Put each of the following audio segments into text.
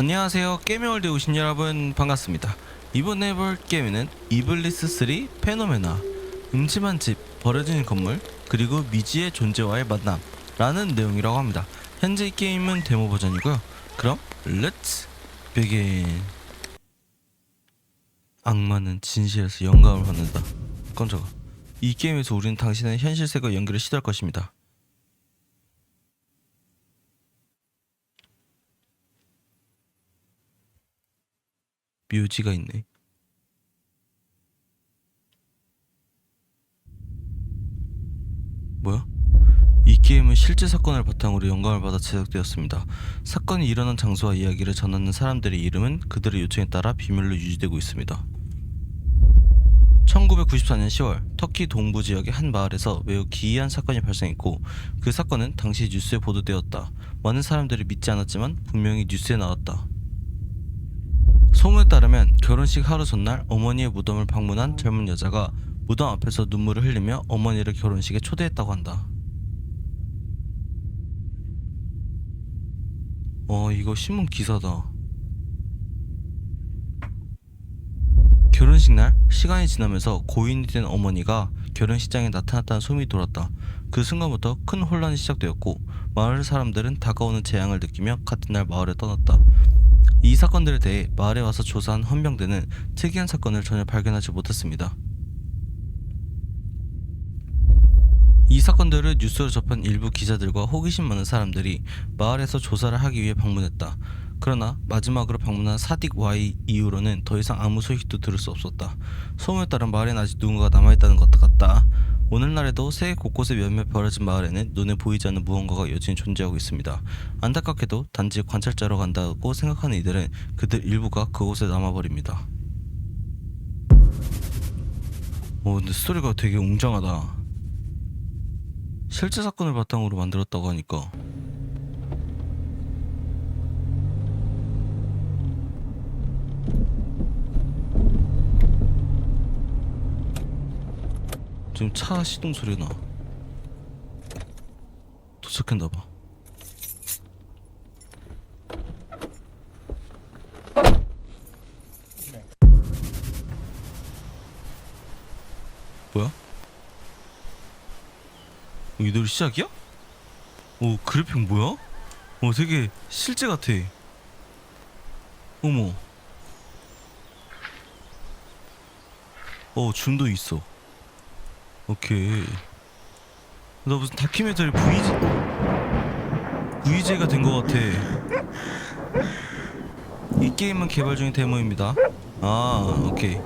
안녕하세요. 게임월드 에 오신 여러분 반갑습니다. 이번에 해볼 게임은 이블리스 3 페노메나 음침한 집, 버려진 건물, 그리고 미지의 존재와의 만남 라는 내용이라고 합니다. 현재 이 게임은 데모 버전이고요. 그럼 렛츠 비긴 악마는 진실에서 영감을 받는다. 깜짝아 이 게임에서 우리는 당신의 현실 세계와 연결을 시도할 것입니다 묘지가 있네. 뭐야? 이 게임은 실제 사건을 바탕으로 영감을 받아 제작되었습니다. 사건이 일어난 장소와 이야기를 전하는 사람들의 이름은 그들의 요청에 따라 비밀로 유지되고 있습니다. 1994년 10월 터키 동부 지역의 한 마을에서 매우 기이한 사건이 발생했고 그 사건은 당시 뉴스에 보도되었다. 많은 사람들이 믿지 않았지만 분명히 뉴스에 나왔다. 소문에 따르면 결혼식 하루 전날 어머니의 무덤을 방문한 젊은 여자가 무덤 앞에서 눈물을 흘리며 어머니를 결혼식에 초대했다고 한다. 어, 이거 신문 기사다. 결혼식 날 시간이 지나면서 고인이 된 어머니가 결혼식장에 나타났다는 소문이 돌았다. 그 순간부터 큰 혼란이 시작되었고 마을 사람들은 다가오는 재앙을 느끼며 같은 날 마을을 떠났다. 이 사건들에 대해 마을에 와서 조사한 헌병대는 특이한 사건을 전혀 발견하지 못했습니다. 이 사건들을 뉴스로 접한 일부 기자들과 호기심 많은 사람들이 마을에서 조사를 하기 위해 방문했다. 그러나 마지막으로 방문한 사딕 Y 이후로는 더 이상 아무 소식도 들을 수 없었다. 소문에 따른 마을엔 아직 누군가가 남아있다는 것 같다. 오늘날에도 세계 곳곳에 몇몇 벌어진 마을에는 눈에 보이지 않는 무언가가 여전히 존재하고 있습니다. 안타깝게도 단지 관찰자로 간다고 생각하는 이들은 그들 일부가 그곳에 남아버립니다. 오 근데 스토리가 되게 웅장하다. 실제 사건을 바탕으로 만들었다고 하니까 지금 차 시동 소리 나. 도착했나 봐. 뭐야? 어, 이 노래 시작이야? 오 그래픽 뭐야? 어 되게 실제 같아. 어머. 어 줌도 있어. 오케이. 나 무슨 다큐멘터리 VJ VJ가 된 것 같아. 이 게임은 개발 중인 데모입니다. 아, 오케이.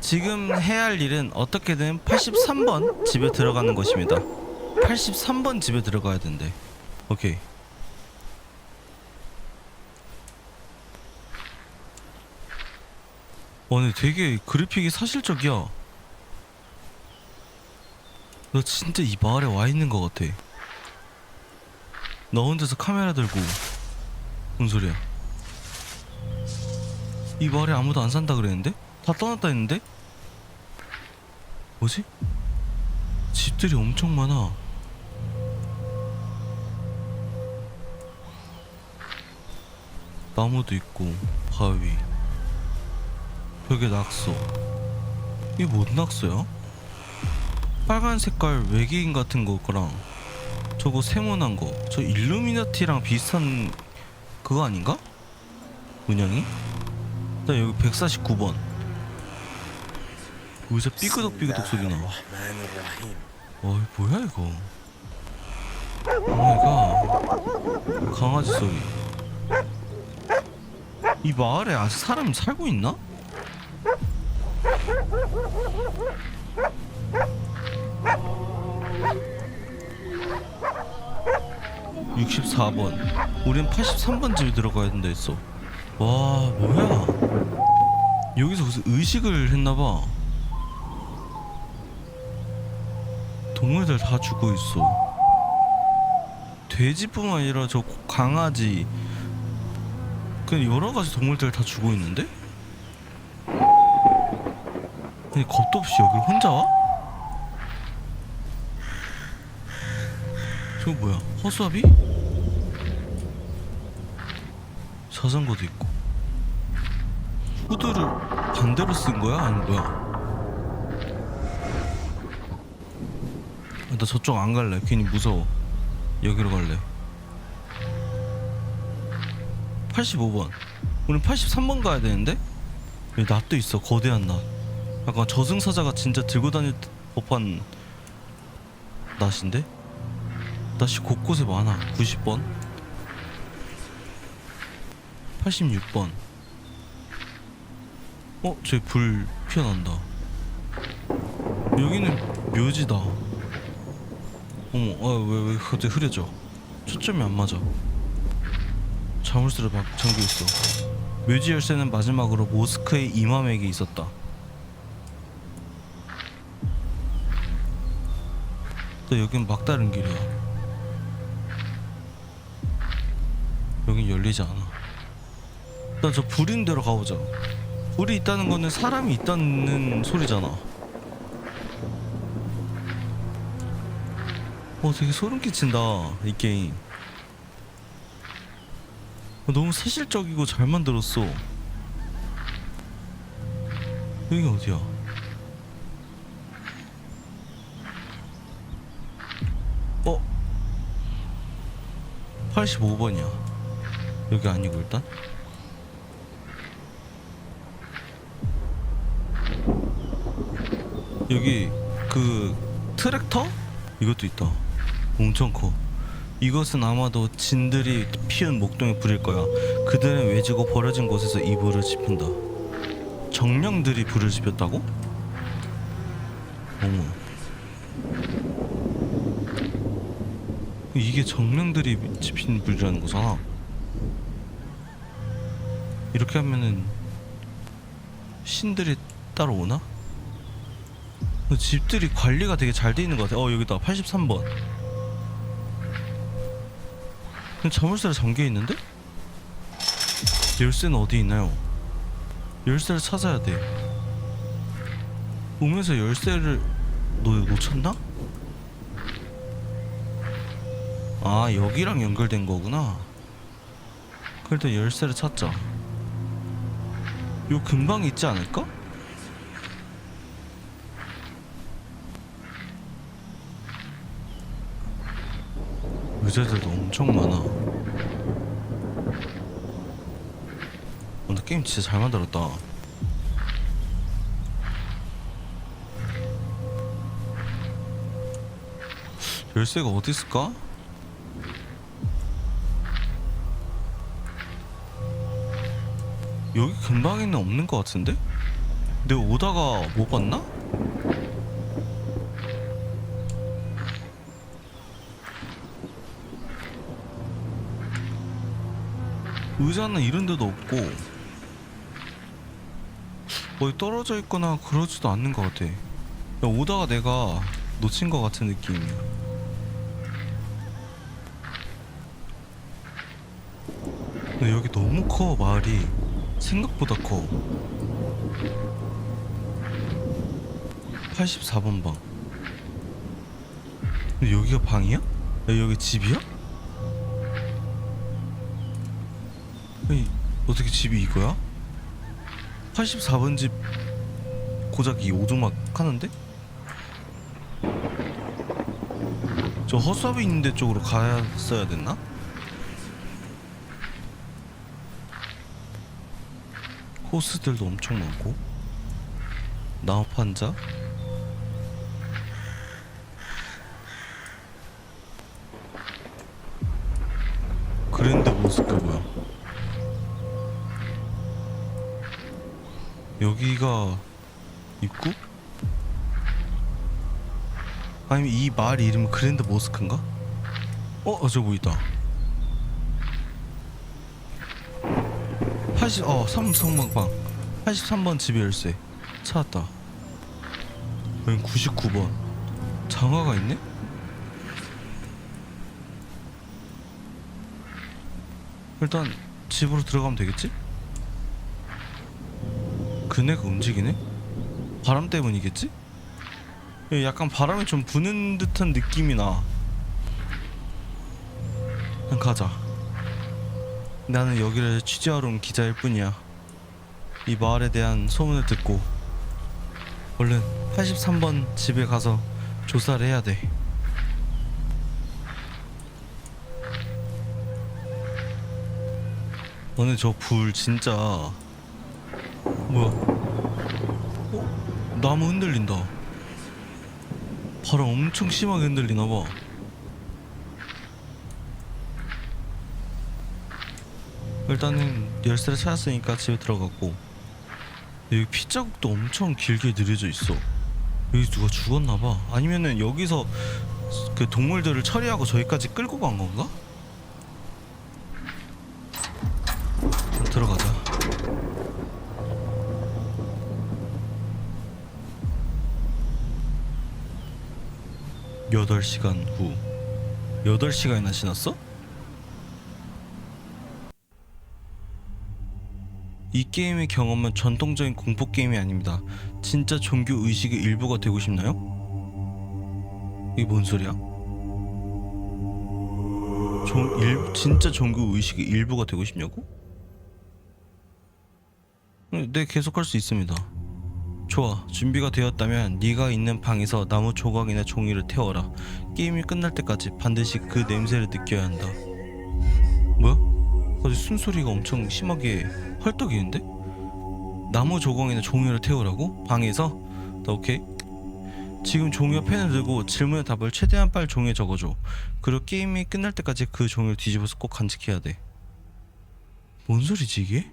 지금 해야 할 일은 어떻게든 83번 집에 들어가는 것입니다. 83번 집에 들어가야 된대. 오케이. 와, 근데 되게 그래픽이 사실적이야. 너 진짜 이 마을에 와 있는 것 같아. 너 혼자서 카메라 들고 뭔 소리야? 이 마을에 아무도 안 산다 그랬는데? 다 떠났다 했는데? 뭐지? 집들이 엄청 많아. 나무도 있고 바위 벽에 낙서 이게 뭔 낙서야? 빨간 색깔 외계인 같은 거랑 저거 세모난 거 저 일루미나티랑 비슷한 그거 아닌가? 문양이? 나 여기 149번 여기서 삐그덕삐그덕 소리 나 어이 뭐야 이거 오마이갓 강아지 소리 이 마을에 아직 사람이 살고 있나? 64번. 우린 83번 집에 들어가야 된다 했어. 와, 뭐야? 여기서 무슨 의식을 했나봐. 동물들 다 죽어 있어. 돼지뿐만 아니라 저 강아지, 그냥 여러 가지 동물들 다 죽어 있는데? 아니 겁도 없이 여기를 혼자 와? 저거 뭐야? 허수아비? 자전거도 있고. 후드를 반대로 쓴 거야? 아니 뭐야? 아, 나 저쪽 안 갈래. 괜히 무서워. 여기로 갈래. 85번. 우린 83번 가야 되는데? 여기 낫도 있어. 거대한 낫. 약간 저승사자가 진짜 들고 다닐 법한 낫인데? 낫이 곳곳에 많아. 90번 86번. 어? 저기 불 피어난다. 여기는 묘지다. 어머 아왜왜 갑자기 흐려져? 초점이 안 맞아. 자물쇠를 막 잠겨있어. 묘지 열쇠는 마지막으로 모스크의 이맘에게 있었다. 또 여긴 막다른 길이야. 여긴 열리지 않아 일단 저 불 있는 데로 가보자. 불이 있다는 거는 사람이 있다는 소리잖아. 어 되게 소름 끼친다 이 게임. 어, 너무 사실적이고 잘 만들었어. 여기 어디야? 어? 85번이야. 여기 아니고 일단 여기 그 트랙터? 이것도 있다. 엄청 커 이것은 아마도 진들이 피운 목동의 불일 거야. 그들은 외지고 버려진 곳에서 이 불을 지핀다. 정령들이 불을 지폈다고? 어머. 이게 정령들이 지핀 불이라는 거잖아. 이렇게 하면은 신들이 따로 오나? 집들이 관리가 되게 잘 돼 있는 것 같아. 어 여기다 83번. 근데 자물쇠가 잠겨 있는데? 열쇠는 어디 있나요? 열쇠를 찾아야 돼. 오면서 열쇠를 놓, 놓쳤나? 아 여기랑 연결된 거구나. 그래도 열쇠를 찾자. 요 근방 있지 않을까? 의자들도 엄청 많아. 어, 나 게임 진짜 잘 만들었다. 열쇠가 어디 있을까? 여기 근방에는 없는 것 같은데? 내가 오다가 못 봤나? 의자는 이런 데도 없고 어디 떨어져 있거나 그러지도 않는 것 같아. 야, 오다가 내가 놓친 것 같은 느낌이야 근데 여기 너무 커 마을이. 생각보다 커. 84번 방. 근데 여기가 방이야? 야, 여기 집이야? 아니 어떻게 집이 이거야? 84번 집 고작 이 오두막 하는데? 저 허수아비 있는 데 쪽으로 갔어야 됐나? 호스들도 엄청 많고 나무 판자 그랜드 모스크 뭐 여기가 입구? 아니면 이 마을 이름은 그랜드 모스크인가? 어? 어 저거 있다 80, 어, 3 성방방 83번 집의 열쇠 찾았다 여긴 99번 장화가 있네? 일단 집으로 들어가면 되겠지? 그네가 움직이네? 바람 때문이겠지? 여기 약간 바람이 좀 부는 듯한 느낌이 나 그냥 가자 나는 여기를 취재하러 온 기자일 뿐이야. 이 마을에 대한 소문을 듣고 얼른 83번 집에 가서 조사를 해야 돼. 오늘 저 불 진짜 뭐야? 어? 나무 흔들린다. 바람 엄청 심하게 흔들리나 봐. 일단은 열쇠를 찾았으니까 집에 들어갔고 여기 핏자국도 엄청 길게 느려져 있어. 여기 누가 죽었나 봐. 아니면은 여기서 그 동물들을 처리하고 저기까지 끌고 간 건가? 8시간 후 8시간이나 지났어? 이 게임의 경험은 전통적인 공포 게임이 아닙니다. 진짜 종교 의식의 일부가 되고 싶나요? 이게 뭔 소리야? 종, 일, 진짜 종교 의식의 일부가 되고 싶냐고? 네, 네 계속할 수 있습니다. 좋아 준비가 되었다면 네가 있는 방에서 나무 조각이나 종이를 태워라. 게임이 끝날 때까지 반드시 그 냄새를 느껴야 한다. 뭐야? 어디 숨소리가 엄청 심하게 헐떡이는데? 나무 조각이나 종이를 태우라고? 방에서? 나 오케이 지금 종이와 펜을 들고 질문의 답을 최대한 빨리 종이에 적어줘 그리고 게임이 끝날 때까지 그 종이를 뒤집어서 꼭 간직해야 돼 뭔 소리지 이게?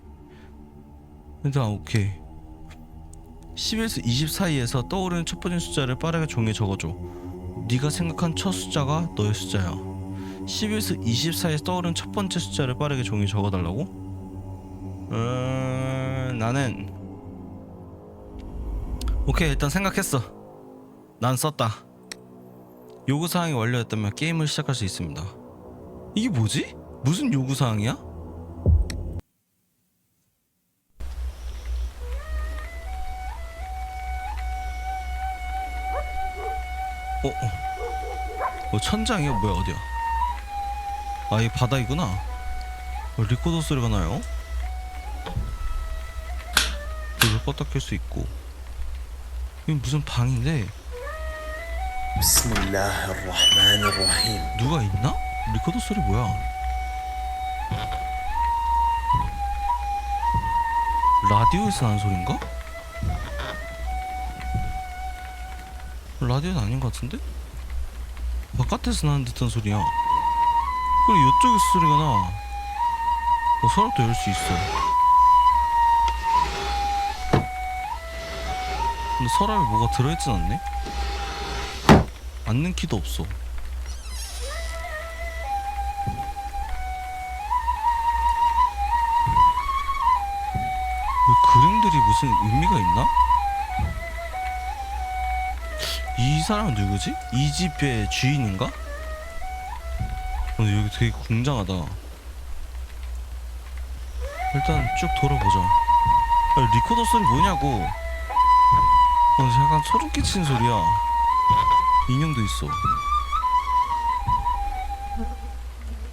일단 오케이 10에서 20 사이에서 떠오르는 첫 번째 숫자를 빠르게 종이에 적어줘 네가 생각한 첫 숫자가 너의 숫자야 10에서 20 사이에서 떠오르는 첫 번째 숫자를 빠르게 종이에 적어달라고? 음, 나는 오케이 일단 생각했어. 난 썼다. 요구 사항이 완료됐다면 게임을 시작할 수 있습니다. 이게 뭐지? 무슨 요구 사항이야? 어, 천장이야 뭐야 어디야? 아 이 바다이구나 어, 리코더 소리가 나요? 불을 껐다 켤 수 있고. 이건 무슨 방인데? 누가 있나? 리코더 소리 뭐야? 라디오에서 나는 소린가? 라디오는 아닌 것 같은데? 바깥에서 나는 듯한 소리야 그리고 이쪽에서 소리가 나 어, 서랍도 열 수 있어 근데 서랍에 뭐가 들어있진 않네? 앉는 키도 없어 이 그림들이 무슨 의미가 있나? 이 사람 은 누구지? 이 집의 주인인가? 어, 여기 되게 궁장하다. 일단 쭉 돌아보자. 아, 리코더 소리 뭐냐고. 어, 약간 소름 끼치는 소리야. 인형도 있어.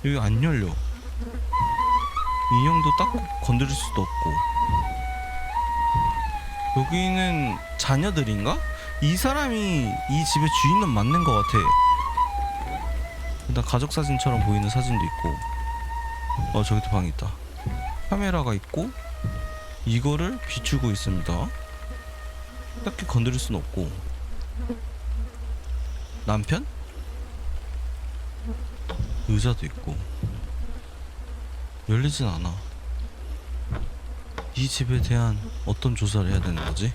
여기 안 열려. 인형도 딱 건드릴 수도 없고. 여기는 자녀들인가? 이 사람이 이 집의 주인은 맞는 것 같아. 일단 가족 사진처럼 보이는 사진도 있고. 어 저기도 방 있다. 카메라가 있고 이거를 비추고 있습니다. 딱히 건드릴 순 없고. 남편? 의자도 있고 열리진 않아. 이 집에 대한 어떤 조사를 해야 되는 거지?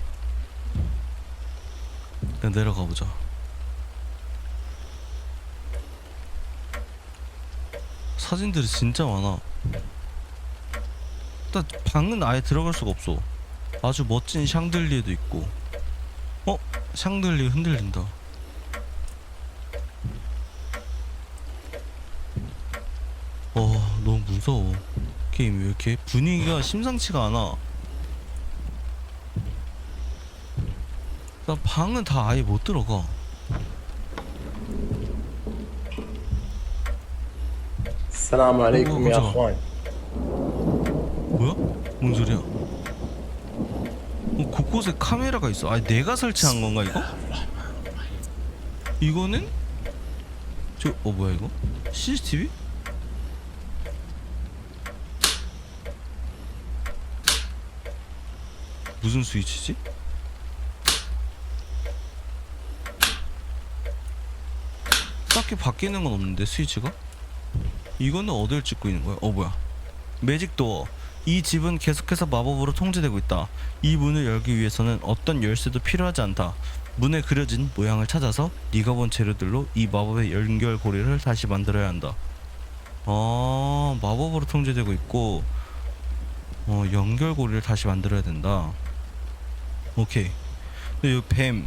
그냥 내려가 보자. 사진들이 진짜 많아. 일단 방은 아예 들어갈 수가 없어. 아주 멋진 샹들리에도 있고. 어? 샹들리에 흔들린다. 어, 너무 무서워. 게임이 왜 이렇게 분위기가 심상치가 않아. 나 방은 다 아예 못 들어가. السلام عليكم يا وجهه. اخوان 뭐야? 뭔 소리야? 어, 곳곳에 카메라가 있어. 아니 내가 설치한 건가 이거? 이거는 저 어 뭐야 이거? CCTV? 무슨 스위치지? 딱히 바뀌는 건 없는데 스위치가? 이거는 어딜 찍고 있는 거야? 어 뭐야? 매직 도어. 이 집은 계속해서 마법으로 통제되고 있다. 이 문을 열기 위해서는 어떤 열쇠도 필요하지 않다. 문에 그려진 모양을 찾아서 네가 본 재료들로 이 마법의 연결고리를 다시 만들어야 한다. 아 마법으로 통제되고 있고 어 연결고리를 다시 만들어야 된다. 오케이. 근데 여기 뱀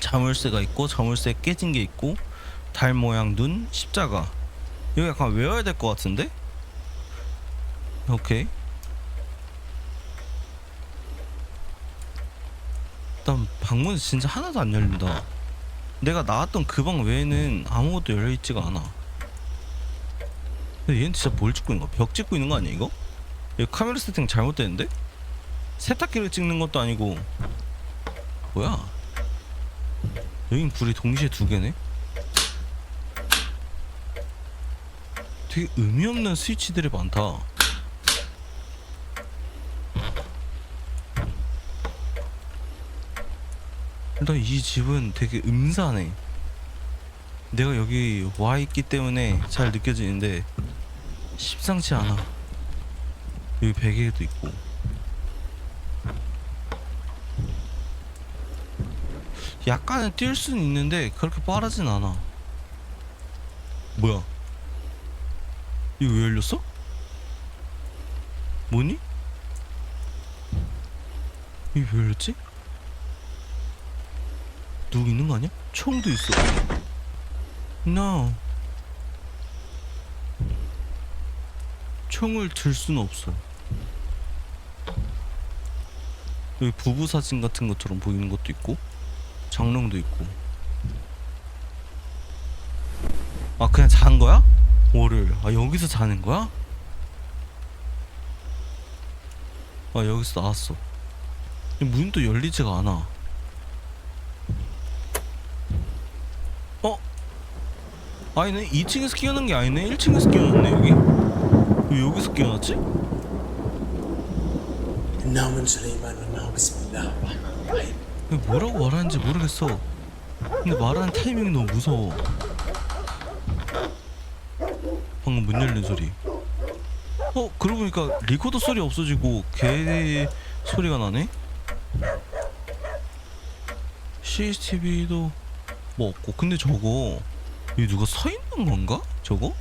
자물쇠가 있고 자물쇠 깨진 게 있고 달 모양 눈 십자가 이거 약간 외워야 될 것 같은데? 오케이. 일단 방문 진짜 하나도 안 열린다. 내가 나왔던 그 방 외에는 아무것도 열려 있지가 않아. 근데 얘는 진짜 뭘 찍고 있는 거야? 벽 찍고 있는 거 아니야 이거? 이거 카메라 세팅 잘못됐는데? 세탁기를 찍는 것도 아니고 뭐야? 여긴 불이 동시에 두 개네? 되게 의미 없는 스위치들이 많다. 일단 이 집은 되게 음산해. 내가 여기 와 있기 때문에 잘 느껴지는데 심상치 않아. 여기 베개도 있고. 약간은 뛸 수는 있는데 그렇게 빠르진 않아. 뭐야? 이거 왜 열렸어? 뭐니? 이게 왜 열렸지? 누구 있는 거 아니야? 총도 있어. No. 총을 들 수는 없어. 여기 부부 사진 같은 것처럼 보이는 것도 있고, 장롱도 있고. 아 그냥 잔 거야? 월요일. 아 여기서 자는 거야? 아 여기서 나왔어. 문도 열리지가 않아. 어? 아니네. 2층에서 깨어난 게 아니네. 1층에서 깨어났네 여기. 왜 여기서 깨어났지? 뭐라고 말하는지 모르겠어. 근데 말하는 타이밍이 너무 무서워. 방금 문 열린 소리 어? 그러고 보니까 리코더 소리 없어지고 개 소리가 나네? CCTV도 뭐 없고 근데 저거 여기 누가 서 있는 건가? 저거?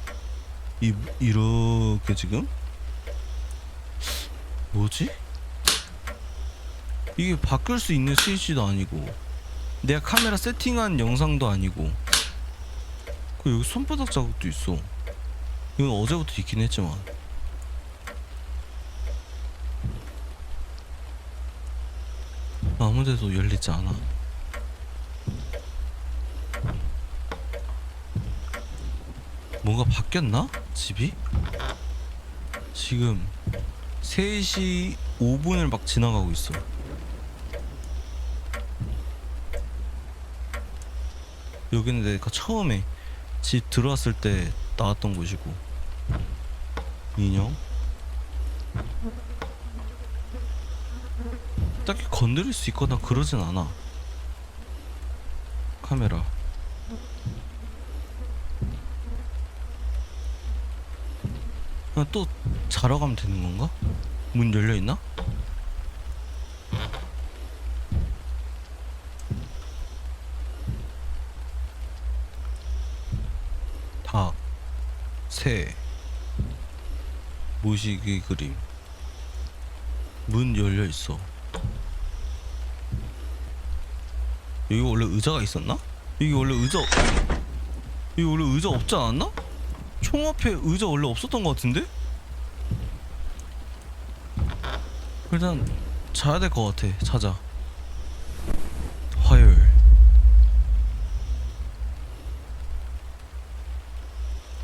이, 이렇게 지금? 뭐지? 이게 바꿀 수 있는 스위치도 아니고 내가 카메라 세팅한 영상도 아니고 그 여기 손바닥 자국도 있어 이건 어제부터 있긴 했지만 아무데도 열리지 않아 뭔가 바뀌었나? 집이? 지금 3시 5분을 막 지나가고 있어 여기는 내가 처음에 집 들어왔을 때 나왔던 곳이고 인형? 딱히 건드릴 수 있거나 그러진 않아. 카메라. 또 자러 가면 되는 건가? 문 열려 있나? 닭, 새, 모시기 그림. 문 열려 있어. 여기 원래 의자가 있었나? 여기 원래 의자 여기 원래 의자 없지 않았나? 총 앞에 의자 원래 없었던 것 같은데? 일단 자야 될 것 같아. 자자. 화요일.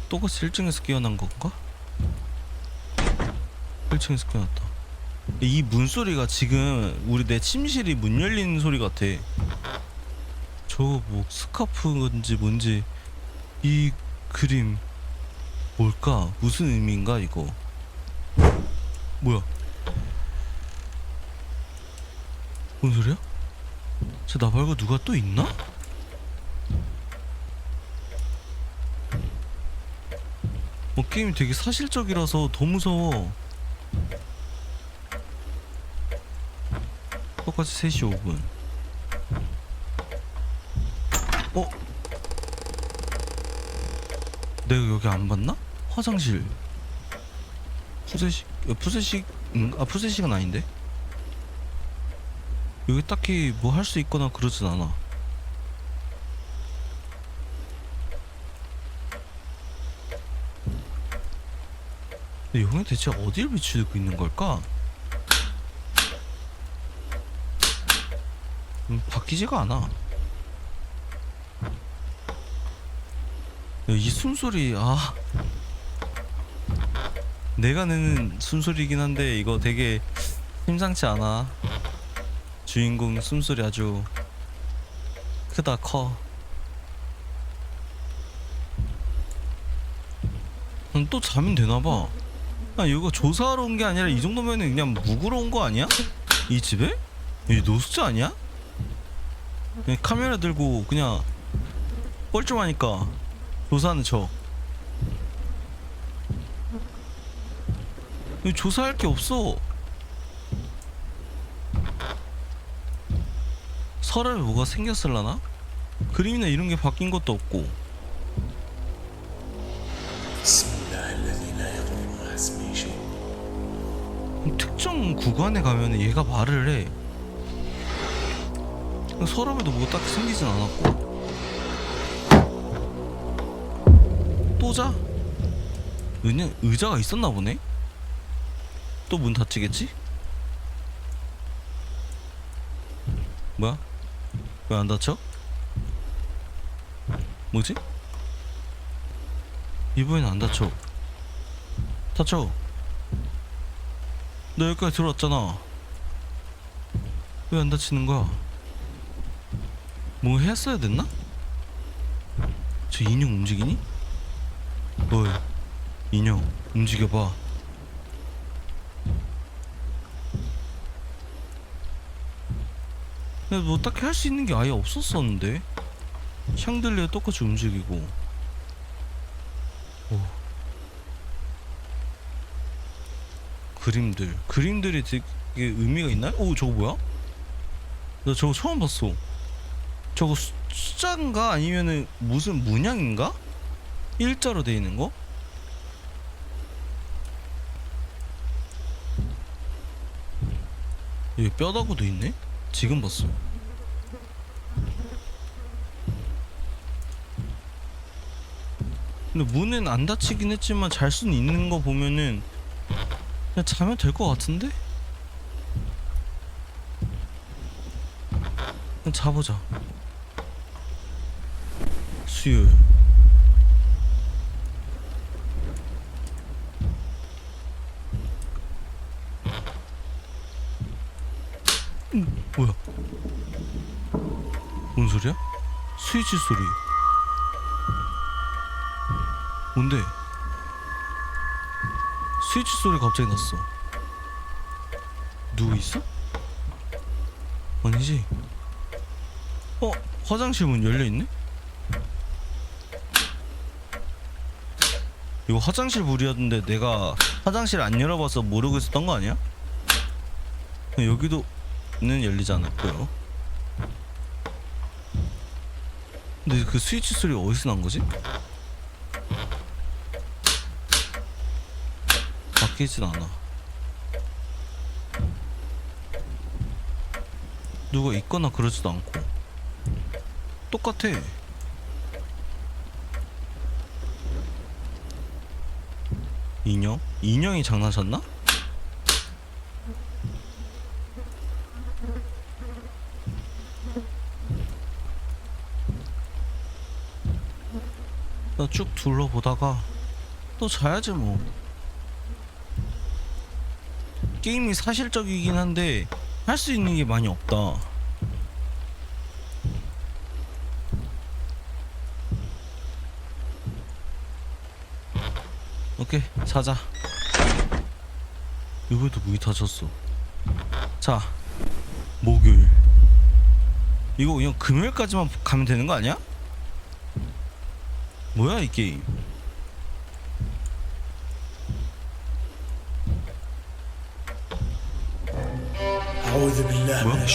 똑같이 1층에서 깨어난 건가? 1층에서 껴놨다 이 문소리가 지금 우리 내 침실이 문 열리는 소리 같아 저거 뭐 스카프인지 뭔지 이 그림 뭘까? 무슨 의미인가 이거 뭐야 뭔 소리야? 저 나 말고 누가 또 있나? 어, 게임이 되게 사실적이라서 더 무서워. 똑같이 3시 5분. 어? 내가 여기 안 봤나? 화장실. 푸세식, 어, 푸세식, 응? 아, 푸세식은 아닌데? 여기 딱히 뭐 할 수 있거나 그러진 않아. 근데 여기 대체 어디를 비추고 있는 걸까? 음, 바뀌지가 않아. 야, 이 숨소리, 아. 내가 내는 숨소리긴 한데, 이거 되게 심상치 않아. 주인공 숨소리 아주 크다, 커. 음, 또 자면 되나봐. 아 이거 조사하러 온 게 아니라 이 정도면은 그냥 묵으러 온 거 아니야? 이 집에? 이 노숙자 아니야? 그냥 카메라 들고 그냥 뻘쭘하니까 조사하는 척. 조사할 게 없어. 설에 뭐가 생겼을라나? 그림이나 이런 게 바뀐 것도 없고. 특정 구간에 가면 얘가 말을 해. 서랍에도 뭐가 딱히 생기진 않았고. 또 자? 그냥 의자가 있었나 보네? 또 문 닫히겠지? 뭐야? 왜 안 닫혀? 뭐지? 이번엔 안 닫혀. 닫혀. 너 여기까지 들어왔잖아. 왜안 다치는 거야? 뭐 했어야 됐나? 저 인형 움직이니? 어이, 인형 움직여봐. 근데 뭐 딱히 할 수 있는 게 아예 없었었는데 샹들리에 똑같이 움직이고 오. 그림들 그림들이 되게 의미가 있나요? 오 저거 뭐야? 나 저거 처음 봤어 저거 수, 숫자인가 아니면은 무슨 문양인가? 일자로 돼 있는 거? 여기 뼈다구도 있네? 지금 봤어 근데 문은 안 닫히긴 했지만 잘 수는 있는 거 보면은 그냥 자면 될 것 같은데? 그냥 자보자 수요일 음, 뭐야 뭔 소리야? 스위치 소리 뭔데? 스위치 소리 갑자기 났어. 누구 있어? 아니지? 어? 화장실 문 열려 있네? 이거 화장실 불이었는데 내가 화장실 안 열어봐서 모르고 있었던 거 아니야? 여기도는 열리지 않았고요. 근데 그 스위치 소리가 어디서 난 거지? 바뀌진 않아. 누가 있거나 그러지도 않고 똑같아. 인형? 인형이 장난쳤나? 나 쭉 둘러보다가 또 자야지 뭐. 게임이 사실적이긴 한데 할 수 있는 게 많이 없다. 오케이 사자 이번에도 무기 다쳤어 자 목요일 이거 그냥 금요일까지만 가면 되는 거 아니야? 뭐야 이 게임 뭐야?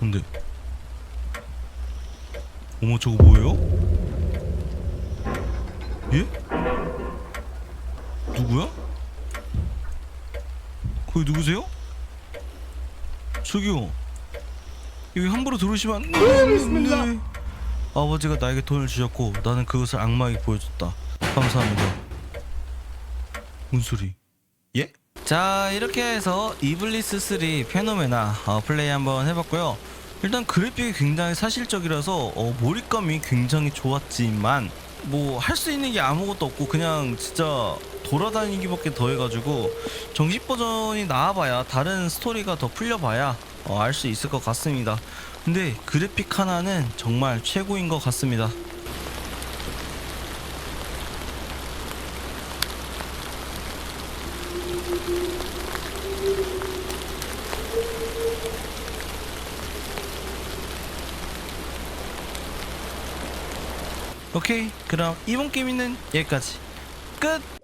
근데 어머 저거 뭐예요? 예? 누구야? 거기 누구세요? 저기요 여기 함부로 들어오시면 안 돼. 아버지가 나에게 돈을 주셨고 나는 그것을 악마에게 보여줬다 감사합니다 뭔 소리? 예? 자 이렇게 해서 이블리스 3 페노메나 어, 플레이 한번 해봤고요 일단 그래픽이 굉장히 사실적이라서 어, 몰입감이 굉장히 좋았지만 뭐 할 수 있는 게 아무것도 없고 그냥 진짜 돌아다니기밖에 더 해가지고 정식 버전이 나와봐야 다른 스토리가 더 풀려봐야 어, 알 수 있을 것 같습니다. 근데 그래픽 하나는 정말 최고인 것 같습니다 오케이. 그럼 이번 게임은 여기까지. 끝